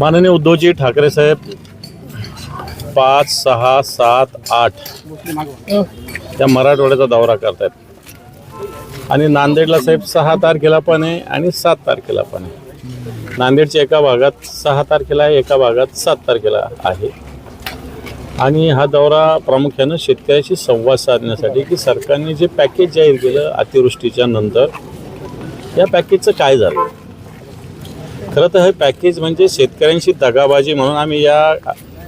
माननीय उद्धवजी ठाकरे साहेब पाच सहा सात आठ त्या मराठवाड्याचा दौरा करतायत. आणि नांदेडला साहेब सहा तारखेला पण आहे आणि सात तारखेला पण आहे. नांदेडच्या एका भागात सहा तारखेला आहे एका भागात सात तारखेला आहे. आणि हा दौरा प्रामुख्यानं शेतकऱ्याशी संवाद साधण्यासाठी की सरकारने जे पॅकेज जाहीर केलं अतिवृष्टीच्या नंतर या पॅकेजचं काय झालं? खरं तर हे पॅकेज म्हणजे शेतकऱ्यांशी दगाबाजी म्हणून आम्ही या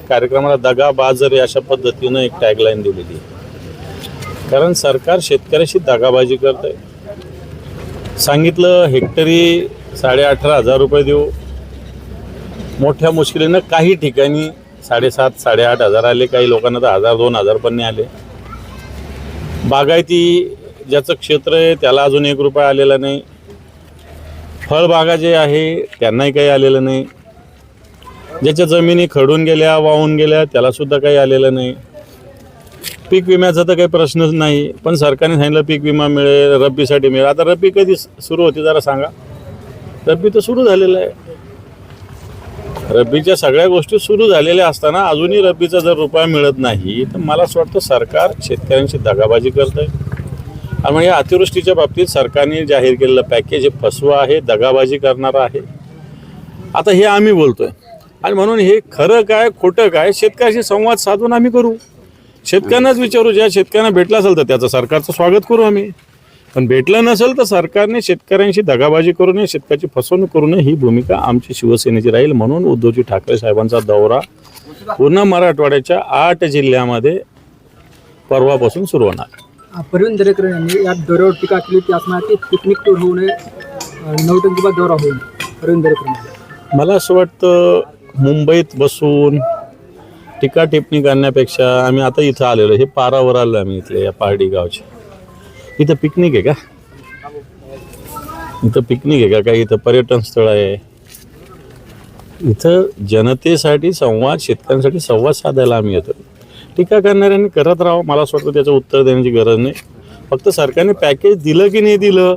कार्यक्रमाला दगाबाजर अशा पद्धतीनं एक टॅगलाईन दिलेली आहे. कारण सरकार शेतकऱ्याशी दगाबाजी करत आहे सांगितलं हेक्टरी साडे अठरा हजार रुपये देऊ. मोठ्या मुश्किलीनं काही ठिकाणी साडेसात साडेआठ हजार आले काही लोकांना तर हजार दोन हजार पण नाही आले. बागायती ज्याचं क्षेत्र आहे त्याला अजून एक रुपया आलेला नाही. फळबागा जे आहे त्यांनाही काही आलेलं नाही. ज्याच्या जमिनी खडून गेल्या वाहून गेल्या त्यालासुद्धा काही आलेलं नाही. पीक विम्याचा तर काही प्रश्नच नाही पण सरकारने सांगितलं पीक विमा मिळेल रब्बीसाठी मिळेल. आता रब्बी कधी सुरू होती जरा सांगा. रब्बी तर सुरू झालेलं आहे. रब्बीच्या सगळ्या गोष्टी सुरू झालेल्या असताना अजूनही रब्बीचा जर रुपया मिळत नाही तर मला असं वाटतं सरकार शेतकऱ्यांशी दगाबाजी करत आहे आणि मग या अतिवृष्टीच्या बाबतीत सरकारने जाहीर केलेलं पॅकेज हे फसवं आहे दगाबाजी करणारं आहे. आता हे आम्ही बोलतोय. आणि म्हणून हे खरं काय खोटं काय शेतकऱ्याशी संवाद साधून आम्ही करू. शेतकऱ्यांनाच विचारू ज्या शेतकऱ्यांना भेटलं असेल तर त्याचं सरकारचं स्वागत करू आम्ही. पण भेटलं नसेल तर सरकारने शेतकऱ्यांशी दगाबाजी करू नये शेतकऱ्याची फसवणूक करू नये ही भूमिका आमची शिवसेनेची राहील. म्हणून उद्धवजी ठाकरे साहेबांचा दौरा पूर्ण मराठवाड्याच्या आठ जिल्ह्यामध्ये परवापासून सुरू होणार. परवीन दरेकर यांनी या दौऱ्यावर टीका केली ती असणार की पिकनिक टूर होऊ नये नवटंकीबाद दौरा होईल परवीन दरेकर मला असं वाटतं मुंबईत बसून टीका टिप्पणी करण्यापेक्षा आम्ही आता इथं आलेलो हे पारावर आलो आम्ही इथले या पहाडी गावचे. इथं पिकनिक आहे का? इथं पिकनिक आहे का? काही इथं पर्यटन स्थळ आहे. इथं जनतेसाठी संवाद शेतकऱ्यांसाठी संवाद साधायला आम्ही येतो. टीका करणाऱ्यांनी करत राहावं. मला असं वाटतं त्याचं उत्तर देण्याची गरज नाही. फक्त सरकारने पॅकेज दिलं की नाही दिलं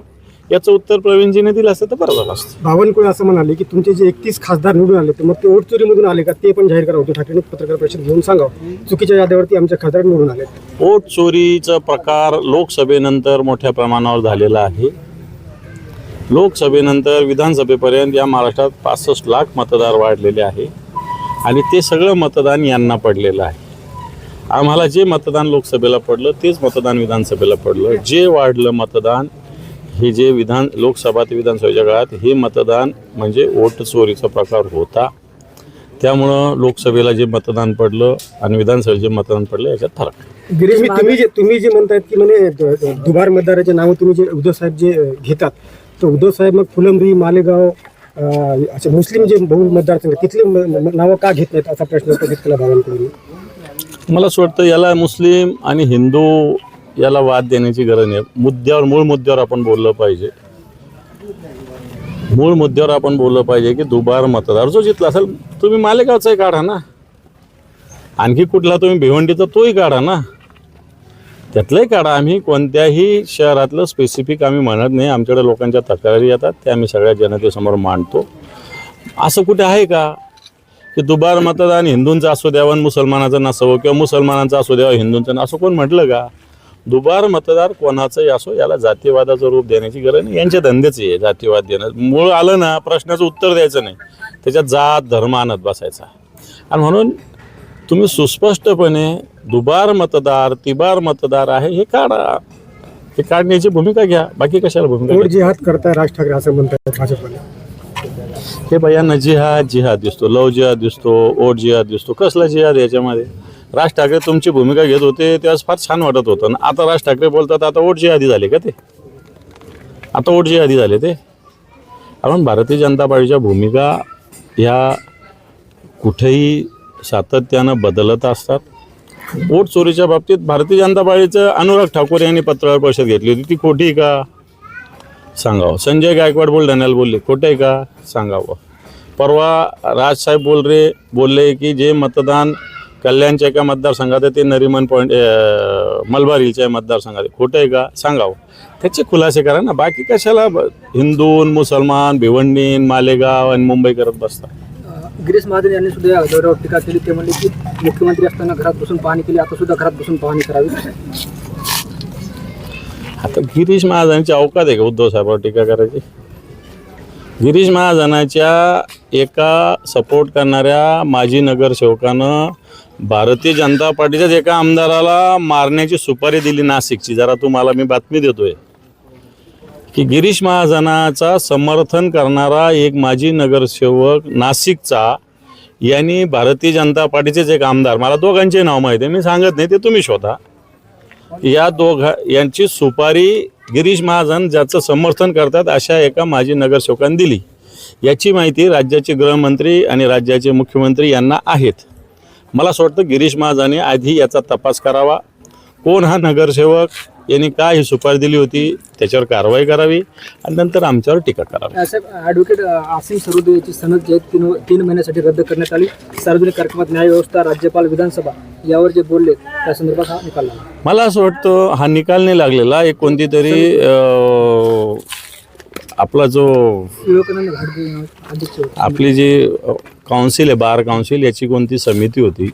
याचं उत्तर प्रवीणजीने दिलं असतं तर बरं झालं असतं. बावनकुळे असं म्हणाले की तुमचे जे एकतीस खासदार निवडून आले तर मग ते वोट चोरीमधून आले का? ते पण जाहीर करा होते ठाकरे पत्रकार परिषद घेऊन सांगावं. चुकीच्या याद्यावरती आमच्या खासदार निवडून आले पोट चोरीचा प्रकार लोकसभेनंतर मोठ्या प्रमाणावर झालेला आहे. लोकसभेनंतर विधानसभेपर्यंत या महाराष्ट्रात पासष्ट लाख मतदार वाढलेले आहे. आणि ते सगळं मतदान यांना पडलेलं आहे. आम्हाला जे मतदान लोकसभेला पडलं तेच मतदान विधानसभेला पडलं. जे वाढलं मतदान हे जे विधान लोकसभा ते विधानसभेच्या काळात हे मतदान म्हणजे वोट चोरीचा प्रकार होता. त्यामुळं लोकसभेला जे मतदान पडलं आणि विधानसभेला जे मतदान पडलं याच्यात फरक. गिरीश तुम्ही जे तुम्ही जे म्हणतायत की म्हणे द- द- दुबार मतदाराचे नावं तुम्ही जे उद्धव साहेब जे घेतात तर उद्धव साहेब मग फुलंब्री मालेगाव अ, असे मुस्लिम जे बहु मतदारसंघ तिथले नावं का घेत नाहीत असा प्रश्न उपस्थित केला बावनकुळे मला असं वाटतं याला मुस्लिम आणि हिंदू याला वाद देण्याची गरज नाही. मुद्द्यावर मूळ मुद्द्यावर आपण बोललं पाहिजे. मूळ मुद्द्यावर आपण बोललं पाहिजे की दुबार मतदार जो जिथला असेल तुम्ही मालेगावचाही काढा ना. आणखी कुठला तुम्ही भिवंडीचा तोही काढा ना. त्यातलंही काढा आम्ही. कोणत्याही शहरातलं स्पेसिफिक आम्ही म्हणत नाही. आमच्याकडे लोकांच्या तक्रारी येतात. त्या आम्ही सगळ्या जनतेसमोर मांडतो. असं कुठे आहे का? की दुबार मतदान हिंदूंचं असू द्यावं आणि मुसलमानाचं नसावं किंवा मुसलमानांचं असू द्यावं हिंदूंचं न- असं कोण म्हटलं का? दुबार मतदार कोणाचंही असो याला जातीवादाचं रूप देण्याची गरज नाही. यांच्या धंदेच आहे जातीवाद देणं. मूळ आलं ना प्रश्नाचं उत्तर द्यायचं नाही. त्याच्यात जात धर्म आणत बसायचा. आणि म्हणून तुम्ही सुस्पष्टपणे दुबार मतदार तिबार मतदार आहे हे काढा. हे काढण्याची भूमिका घ्या. बाकी कशाला भूमिका घ्या? जिहाद करताय राज ठाकरे असं म्हणतात भाजपने हे बायांना जिहाद जिहाद दिसतो लव जिहाद दिसतो ओट जिहाद दिसतो. कसला जिहाद याच्यामध्ये? राज ठाकरे तुमची भूमिका घेत होते त्यास फार छान वाटत होतं. आणि आता राज ठाकरे बोलतात आता ओट जिहादी झाले का ते? आता ओट जिहादी झाले ते? आपण भारतीय जनता पार्टीच्या भूमिका ह्या कुठेही सातत्यानं बदलत असतात. वोट चोरीच्या बाबतीत भारतीय जनता पार्टीचं अनुराग ठाकूर यांनी पत्रकार परिषद घेतली होती. ती खोटी का? सांगावं. संजय गायकवाड बुलढाण्याला बोलले. खोटं आहे का? सांगावं. परवा राजसाहेब बोलरे बोलले की जे मतदान कल्याणच्या एका मतदारसंघात आहे ते नरिमन पॉईंट मलबारीच्या मलबार हिलच्या मतदारसंघात आहे. खोटं आहे का? सांगावं. त्याचे खुलासे करा ना. बाकी कशाला हिंदू हिंदून मुसलमान भिवंडीन मालेगाव आणि मुंबई करत बसता? गिरीश महाजन यांनी सुद्धा या टीका केली. ते म्हणले की मुख्यमंत्री असताना घरात बसून पाहणी केली आता सुद्धा घरात बसून पाहणी करावी. आता गिरीश महाजनांची अवकात आहे का उद्धव साहेबावर टीका करायची? गिरीश महाजनाच्या एका सपोर्ट करणाऱ्या माजी नगरसेवकानं भारतीय जनता पार्टीच्याच एका आमदाराला मारण्याची सुपारी दिली नाशिकची. जरा तुम्हाला मी बातमी देतोय. की गिरीश महाजनाचा समर्थन करणारा एक माजी नगरसेवक नाशिकचा यांनी भारतीय जनता पार्टीचेच एक आमदार मला दोघांचे नाव माहिती आहे मी सांगत नाही ते तुम्ही शोधा. या दोघा यांची सुपारी गिरीश महाजन ज्याचं समर्थन करतात अशा एका माजी नगरसेवकांनी दिली. याची माहिती राज्याचे गृहमंत्री आणि राज्याचे मुख्यमंत्री यांना आहेत. मला असं वाटतं गिरीश महाजाने आधी याचा तपास करावा. कोण हा नगरसेवक? यांनी काय ही सुपारी दिली होती? त्याच्यावर कारवाई करावी आणि नंतर आमच्यावर टीका करावी. साहेब ॲडव्होकेट आसिम सरोदे याची सनद जी आहे तीन तीन महिन्यासाठी रद्द करण्यात आली. सार्वजनिक कार्यक्रमात न्यायव्यवस्था राज्यपाल विधानसभा. यावर जे बोलले त्या संदर्भात हा निकाल लागला. मला असं वाटतं हा निकाल नाही लागलेला. एक कोणती तरी अं, आपला जो विवेकानंद घाटगे अध्यक्ष होते. आपली जी काउन्सिल आहे बार काउन्सिल याची कोणती समिती होती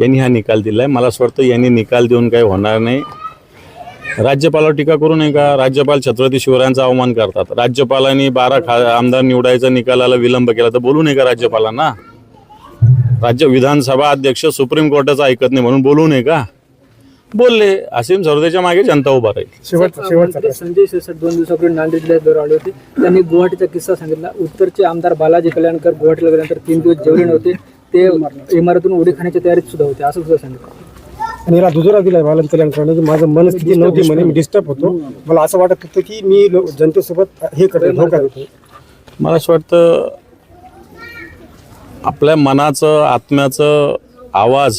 यांनी हा निकाल दिला आहे मला असं वाटतं यांनी निकाल देऊन काही होणार नाही. राज्यपालावर टीका करू नये का? राज्यपाल छत्रपती शिवरायांचा अवमान करतात. राज्यपालांनी बारा खा आमदार निवडायचा निकालाला विलंब केला तर बोलू नये का राज्यपालांना? राज्य विधानसभा अध्यक्ष सुप्रीम कोर्टाचं ऐकत नाही म्हणून बोलू नये का? बोलले. असीम सरदेच्या मागे जनता उभा राहील. शेवटचा शेवटचा मंत्री संजय शिरसाट दोन दिवसापूर्वी नांदेड जिल्ह्यात दौरा आले होते. त्यांनी गुवाहाटीचा किस्सा सांगितला. उत्तरचे आमदार बालाजी कल्याणकर गुवाहाटीला गेल्यानंतर तीन दिवस जेवले नव्हते. ते इमारतून उडी खाण्याच्या तयारीत सुद्धा होते. असं सुद्धा सांगितलं. आणि याला दुजोरा दिलाय बालन कल्याणकरांनी की माझं मनस्थिती नव्हती म्हणे मी डिस्टर्ब होतो. मला असं वाटत होतं की मी लो- जनतेसोबत हे करतो धोका देतो मला असं वाटतं आपल्या मनाचं आत्म्याचं आवाज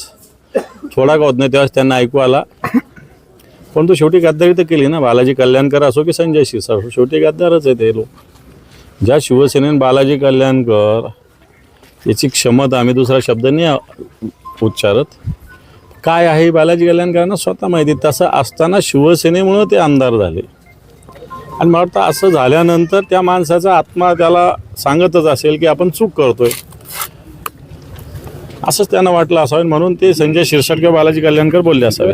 थोडा का होत नाही तेव्हाच त्यांना ऐकू आला. पण तो शेवटी गद्दारी तर केली ना बालाजी कल्याणकर असो की संजय शिरसाट असो शेवटी गद्दारच आहे ते लोक. ज्या शिवसेनेने बालाजी कल्याणकर याची क्षमता आम्ही दुसरा शब्द नाही उच्चारत. काय आहे बालाजी कल्याणकरांना स्वतः माहिती तसं असताना शिवसेनेमुळं ते आमदार झाले. आणि मला वाटतं असं झाल्यानंतर त्या माणसाचा आत्मा त्याला सांगतच असेल की आपण चूक करतोय. असंच त्यांना वाटलं असावं म्हणून ते संजय शिरसाटकर किंवा बालाजी कल्याणकर बोलले असावे